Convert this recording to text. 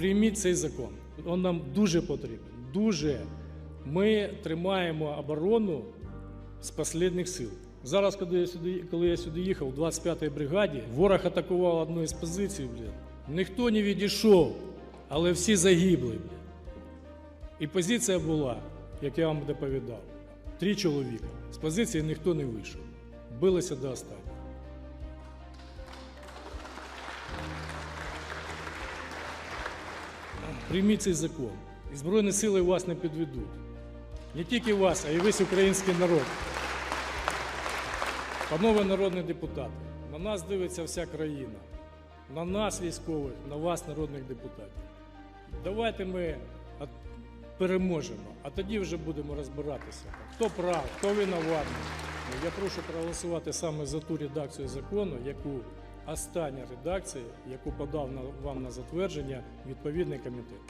Прийміть цей закон. Він нам дуже потрібен. Дуже. Ми тримаємо оборону з останніх сил. Зараз, коли я сюди, коли я сюди їхав, у 25-й бригаді, ворог атакував одну із позицій, блін. Ніхто не відійшов, але всі загибли. Блін. І позиція була, як я вам доповідав, три чоловіка. З позиції ніхто не вийшов. Билися до останнього. Прийміть цей закон. І Збройні сили вас не підведуть. Не тільки вас, а й весь український народ. Панове народні депутати, на нас дивиться вся країна. На нас, військових, на вас, народних депутатів. Давайте ми переможемо, а тоді вже будемо розбиратися. Хто прав, хто винуватий. Ну, Я прошу проголосувати саме за ту редакцію закону, яку остання редакція, яку подав вам на затвердження відповідний комітет.